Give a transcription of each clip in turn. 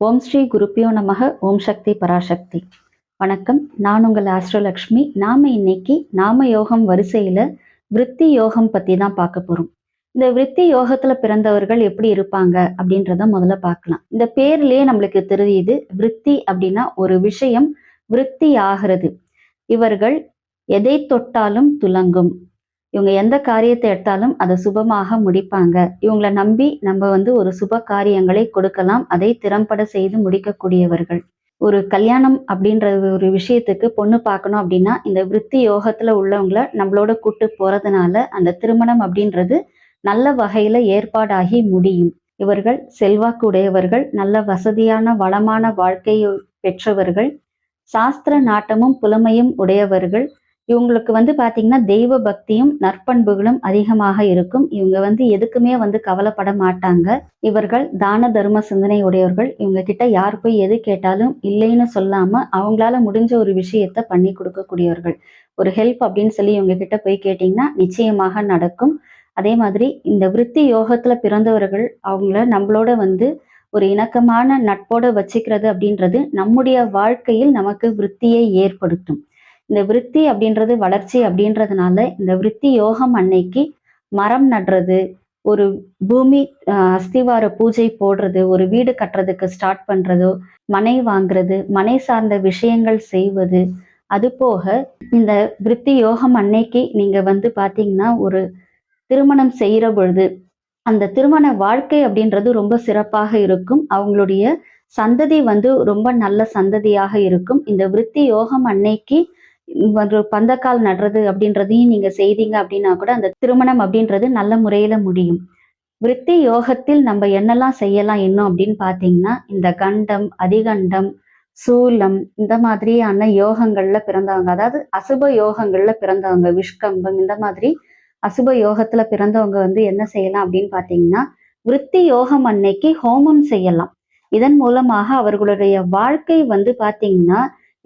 ஓம் ஸ்ரீ குருப்பியோ நமக ஓம் சக்தி பராசக்தி. வணக்கம். நான் உங்கள் ஆஸ்ட்ரோலக்ஷ்மி நாம இன்னைக்கு நாம யோகம் வரிசையில விருத்தி யோகம் பத்தி தான் பார்க்க போறோம். இந்த விருத்தி யோகத்துல பிறந்தவர்கள் எப்படி இருப்பாங்க அப்படின்றத முதல்ல பார்க்கலாம். இந்த பேர்லயே நம்மளுக்கு தெரியுது விருத்தி அப்படின்னா ஒரு விஷயம் விருத்தி ஆகிறது இவர்கள் எதை தொட்டாலும் துலங்கும். இவங்க எந்த காரியத்தை எடுத்தாலும் அதை சுபமாக முடிப்பாங்க. இவங்களை நம்பி நம்ம வந்து ஒரு சுப காரியங்களை கொடுக்கலாம். அதை திறம்பட செய்து முடிக்கக்கூடியவர்கள். ஒரு கல்யாணம் அப்படின்ற ஒரு விஷயத்துக்கு பொண்ணு பார்க்கணும் அப்படின்னா இந்த விற்பி யோகத்துல உள்ளவங்கள நம்மளோட கூட்டு போறதுனால அந்த திருமணம் அப்படின்றது நல்ல வகையில ஏற்பாடாகி முடியும். இவர்கள் செல்வாக்கு உடையவர்கள் நல்ல வசதியான வளமான வாழ்க்கையை பெற்றவர்கள் சாஸ்திர நாட்டமும் புலமையும் உடையவர்கள் இவங்களுக்கு வந்து பாத்தீங்கன்னா தெய்வ பக்தியும் நற்பண்புகளும் அதிகமாக இருக்கும். இவங்க வந்து எதுக்குமே வந்து கவலைப்பட மாட்டாங்க. இவர்கள் தான தர்ம சிந்தனை உடையவர்கள். இவங்க கிட்ட யார் போய் எது கேட்டாலும் இல்லைன்னு சொல்லாம அவங்களால முடிஞ்ச ஒரு விஷயத்த பண்ணி கொடுக்கக்கூடியவர்கள். ஒரு ஹெல்ப் அப்படின்னு சொல்லி இவங்க கிட்ட போய் கேட்டீங்கன்னா நிச்சயமாக நடக்கும். அதே மாதிரி இந்த விருத்தி யோகத்துல பிறந்தவர்கள் அவங்கள நம்மளோட வந்து ஒரு இணக்கமான நட்போட வச்சுக்கிறது அப்படின்றது நம்முடைய வாழ்க்கையில் நமக்கு விருத்தியை ஏற்படுத்தும். இந்த விருத்தி அப்படின்றது வளர்ச்சி அப்படின்றதுனால இந்த விருத்தி யோகம் அன்னைக்கு மரம் நடுறது ஒரு பூமி அஸ்திவார பூஜை போடுறது ஒரு வீடு கட்டுறதுக்கு ஸ்டார்ட் பண்ணுறதோ மனை வாங்குறது மனை சார்ந்த விஷயங்கள் செய்வது அது போக இந்த விருத்தி யோகம் அன்னைக்கு நீங்க வந்து பாத்தீங்கன்னா ஒரு திருமணம் செய்கிற பொழுது அந்த திருமண வாழ்க்கை அப்படின்றது ரொம்ப சிறப்பாக இருக்கும். அவங்களுடைய சந்ததி வந்து ரொம்ப நல்ல சந்ததியாக இருக்கும். இந்த விருத்தி யோகம் அன்னைக்கு ஒரு பந்தக்கால் நடுறது அப்படின்றதையும் நீங்க செய்தீங்க அப்படின்னா கூட அந்த திருமணம் அப்படின்றது நல்ல முறையில முடியும். விருத்தி யோகத்தில் நம்ம என்னெல்லாம் செய்யலாம் இன்னும் அப்படின்னு பாத்தீங்கன்னா இந்த கண்டம் அதிகண்டம் சூலம் இந்த மாதிரியான யோகங்கள்ல பிறந்தவங்க அதாவது அசுப யோகங்கள்ல பிறந்தவங்க விஷ்கம்பம் இந்த மாதிரி அசுப யோகத்துல பிறந்தவங்க வந்து என்ன செய்யலாம் அப்படின்னு பாத்தீங்கன்னா விருத்தி யோகம் அன்னைக்கு ஹோமம் செய்யலாம். இதன் மூலமாக அவர்களுடைய வாழ்க்கை வந்து பாத்தீங்கன்னா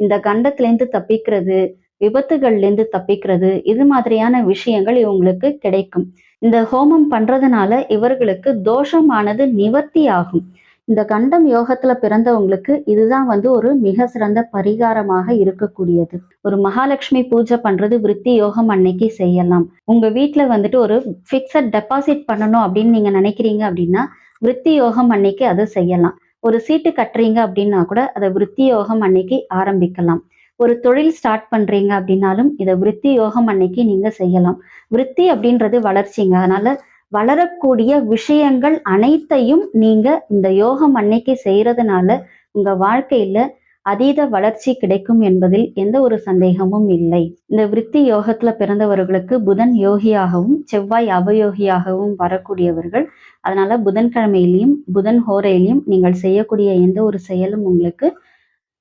இந்த கண்டத்திலேருந்து தப்பிக்கிறது விபத்துகள்லேருந்து தப்பிக்கிறது இது மாதிரியான விஷயங்கள் இவங்களுக்கு கிடைக்கும். இந்த ஹோமம் பண்றதுனால இவர்களுக்கு தோஷமானது நிவர்த்தி ஆகும். இந்த கண்டம் யோகத்துல பிறந்தவங்களுக்கு இதுதான் வந்து ஒரு மிக சிறந்த பரிகாரமாக இருக்கக்கூடியது. ஒரு மகாலட்சுமி பூஜை பண்றது விற்பி யோகம் அன்னைக்கு செய்யலாம். உங்க வீட்டுல வந்துட்டு ஒரு பிக்சட் டெபாசிட் பண்ணணும் அப்படின்னு நீங்க நினைக்கிறீங்க அப்படின்னா விற்பி யோகம் அன்னைக்கு அதை செய்யலாம். ஒரு சீட்டு கட்டுறீங்க அப்படின்னா கூட அதை விருத்தி யோகம் அன்னைக்கு ஆரம்பிக்கலாம். ஒரு தொழில் ஸ்டார்ட் பண்றீங்க அப்படின்னாலும் இதை விருத்தி யோகம் அன்னைக்கு நீங்க செய்யலாம். விருத்தி அப்படின்றது வளர்ச்சிங்க. அதனால வளரக்கூடிய விஷயங்கள் அனைத்தையும் நீங்க இந்த யோகம் அன்னைக்கு செய்யறதுனால உங்க வாழ்க்கையில அதீத வளர்ச்சி கிடைக்கும் என்பதில் எந்த ஒரு சந்தேகமும் இல்லை. இந்த விருத்தி யோகத்துல பிறந்தவர்களுக்கு புதன் யோகியாகவும் செவ்வாய் அவயோகியாகவும் வரக்கூடியவர்கள். அதனால புதன்கிழமையிலையும் புதன் ஹோரையிலையும் நீங்கள் செய்யக்கூடிய எந்த ஒரு செயலும் உங்களுக்கு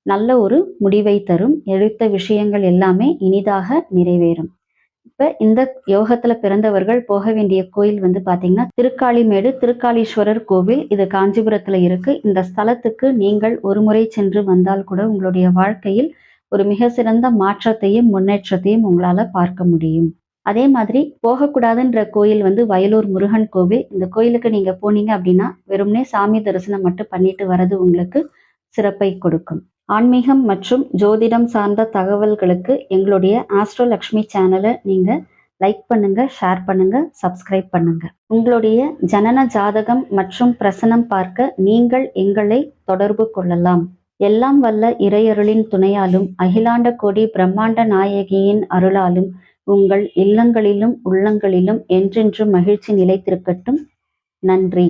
நல்ல ஒரு முடிவை தரும். எடுத்த விஷயங்கள் எல்லாமே இனிதாக நிறைவேறும். இப்ப இந்த யோகத்துல பிறந்தவர்கள் போக வேண்டிய கோயில் வந்து பாத்தீங்கன்னா திருக்காளிமேடு திருக்காளீஸ்வரர் கோவில். இது காஞ்சிபுரத்துல இருக்கு. இந்த ஸ்தலத்துக்கு நீங்கள் ஒரு முறை சென்று வந்தால் கூட உங்களுடைய வாழ்க்கையில் ஒரு மிக சிறந்த மாற்றத்தையும் முன்னேற்றத்தையும் உங்களால பார்க்க முடியும். அதே மாதிரி போகக்கூடாதுன்ற கோயில் வந்து வயலூர் முருகன் கோவில். இந்த கோயிலுக்கு நீங்க போனீங்க அப்படின்னா வெறும்னே சாமி தரிசனம் மட்டும் பண்ணிட்டு வர்றது உங்களுக்கு சிறப்பை கொடுக்கும். ஆன்மீகம் மற்றும் ஜோதிடம் சார்ந்த தகவல்களுக்கு எங்களுடைய ஆஸ்ட்ரோ லக்ஷ்மி சேனலை நீங்கள் லைக் பண்ணுங்க ஷேர் பண்ணுங்க சப்ஸ்கிரைப் பண்ணுங்க. உங்களுடைய ஜனன ஜாதகம் மற்றும் பிரசனம் பார்க்க நீங்கள் எங்களை தொடர்பு கொள்ளலாம். எல்லாம் வல்ல இறையருளின் துணையாலும் அகிலாண்ட கோடி பிரம்மாண்ட நாயகியின் அருளாலும் உங்கள் இல்லங்களிலும் உள்ளங்களிலும் என்றென்றும் மகிழ்ச்சி நிலைத்திருக்கட்டும். நன்றி.